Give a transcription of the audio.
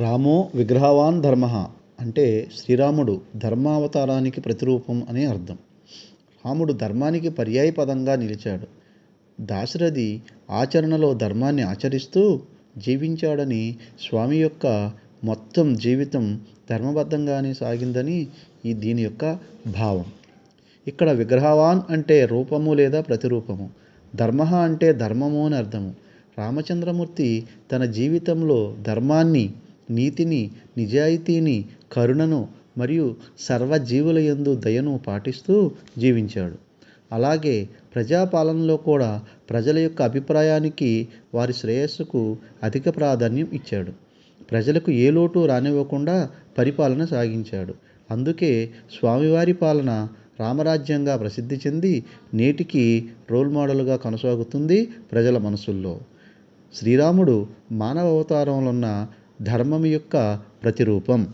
రామో విగ్రహవాన్ ధర్మ అంటే శ్రీరాముడు ధర్మావతారానికి ప్రతిరూపం అని అర్థం. రాముడు ధర్మానికి పర్యాయ పదంగా నిలిచాడు. దాశరథి ఆచరణలో ధర్మాన్ని ఆచరిస్తూ జీవించాడని స్వామి యొక్క మొత్తం జీవితం ధర్మబద్ధంగానే సాగిందని ఈ దీని యొక్క భావం. ఇక్కడ విగ్రహవాన్ అంటే రూపము లేదా ప్రతిరూపము. ధర్మ అంటే ధర్మము అని అర్థము. రామచంద్రమూర్తి తన జీవితంలో ధర్మాన్ని నీతిని నిజాయితీని కరుణను మరియు సర్వజీవుల యందు దయను పాటిస్తూ జీవించాడు. అలాగే ప్రజాపాలనలో కూడా ప్రజల యొక్క అభిప్రాయానికి వారి శ్రేయస్సుకు అధిక ప్రాధాన్యం ఇచ్చాడు. ప్రజలకు ఏ లోటు రానివ్వకుండా పరిపాలన సాగించాడు. అందుకే స్వామివారి పాలన రామరాజ్యంగా ప్రసిద్ధి చెంది నేటికి రోల్ మోడల్గా కొనసాగుతుంది ప్రజల మనసుల్లో. శ్రీరాముడు మానవ అవతారంలో ఉన్న ధర్మం యొక్క ప్రతిరూపం.